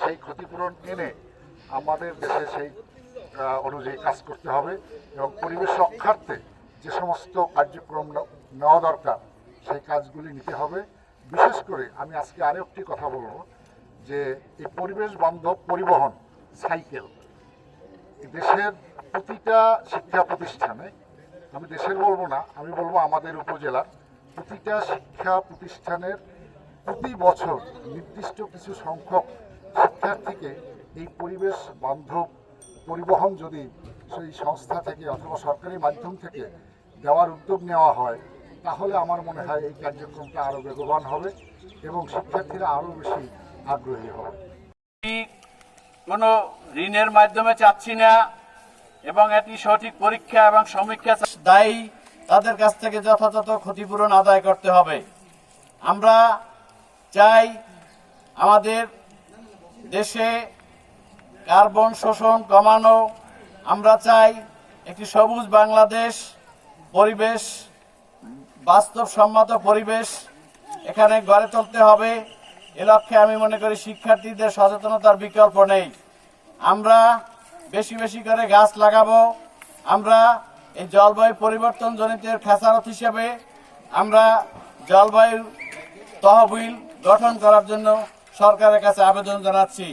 সেই ক্ষতিপূরণ এনে আমাদের দেশে সেই অনুযায়ী কাজ করতে হবে এবং পরিবেশ রক্ষার্থে যে সমস্ত কার্যক্রম নেওয়া দরকার, সেই কাজগুলি নিতে হবে। বিশেষ করে আমি আজকে আরও একটি কথা বলব যে এই পরিবেশ বান্ধব পরিবহন সাইকেল দেশের প্রতিটা শিক্ষা প্রতিষ্ঠানে, আমি দেশের বলব না, আমি বলব আমাদের উপজেলার প্রতিটা শিক্ষা প্রতিষ্ঠানের প্রতি বছর নির্দিষ্ট কিছু সংখ্যক শিক্ষার্থীকে এই পরিবেশ বান্ধব পরিবহন যদি সেই সংস্থা থেকে অথবা সরকারি মাধ্যম থেকে দেওয়ার উদ্যোগ নেওয়া হয়, তাহলে আমার মনে হয় এই কার্যক্রমটা আরও বেগবান হবে এবং শিক্ষার্থীরা আরও বেশি আগ্রহী হবে। কোনো ঋণের মাধ্যমে চাচ্ছি না এবং এটি সঠিক পরীক্ষা এবং সমীক্ষা দায়ী তাদের কাছ থেকে যথাযথ ক্ষতিপূরণ আদায় করতে হবে। আমরা চাই আমাদের দেশে কার্বন শোষণ কমানো, আমরা চাই একটি সবুজ বাংলাদেশ, পরিবেশ, বাস্তবসম্মত পরিবেশ এখানে গড়ে তুলতে হবে। এ লক্ষ্যে আমি মনে করি শিক্ষার্থীদের সচেতনতার বিকল্প নেই। আমরা বেশি বেশি করে গাছ লাগাবো, আমরা এই জলবায়ু পরিবর্তন জনিতের খেসারত হিসেবে আমরা জলবায়ু তহবিল গঠন করার জন্য সরকারের কাছে আবেদন জানাচ্ছি।